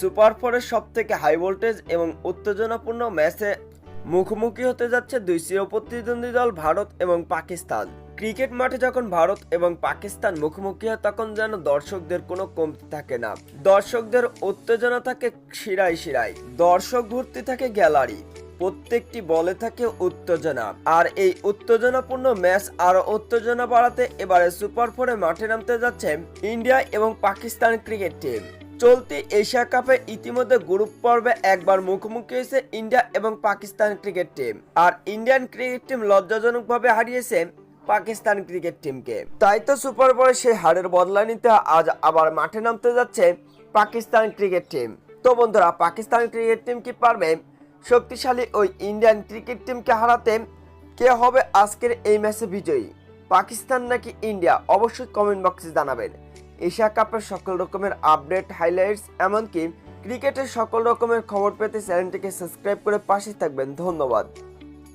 Super ফোরের সব থেকে হাই ভোল্টেজ এবং উত্তেজনাপূর্ণ ম্যাচে মুখোমুখি হতে যাচ্ছে দুই চির প্রতিদ্বন্দ্বী দল ভারত এবং পাকিস্তান। ক্রিকেট মাঠে যখন ভারত এবং পাকিস্তান মুখোমুখি হয়, তখন যেন দর্শকদের কোনো কমতি থাকে না। দর্শকদের উত্তেজনা থাকে শিরায় শিরায়। দর্শক ভর্তি থাকে গ্যালারি। প্রত্যেকটি বলে থাকে উত্তেজনা। আর এই উত্তেজনাপূর্ণ ম্যাচ আরও উত্তেজনা বাড়াতে এবারে সুপার ফোরে মাঠে নামতে যাচ্ছে ইন্ডিয়া এবং পাকিস্তান ক্রিকেট টিম। চলতি এশিয়া কাপে ইতিমধ্যে গ্রুপ পর্বে একবার মুখোমুখি হয়েছে ইন্ডিয়া এবং পাকিস্তান ক্রিকেট টিম। আর ইন্ডিয়ান ক্রিকেট টিম লজ্জাজনকভাবে হারিয়েছে পাকিস্তান ক্রিকেট টিমকে। তাই তো সুপার বলে সেই হারের বদলা নিতে আজ আবার মাঠে নামতে যাচ্ছে পাকিস্তান ক্রিকেট টিম। তো বন্ধুরা, পাকিস্তান ক্রিকেট টিম কি পারবে? শক্তিশালী ওই ইন্ডিয়ান ক্রিকেট টিমকে হারাতে কে হবে আজকের এই ম্যাচে বিজয়ী? পাকিস্তান নাকি ইন্ডিয়া? অবশ্যই কমেন্ট বক্সে জানাবেন। এশিয়া কাপের সকল রকমের আপডেট হাইলাইটস এমনকি ক্রিকেটের সকল রকমের খবর পেতে চ্যানেলটিকে সাবস্ক্রাইব করে পাশে থাকবেন। ধন্যবাদ।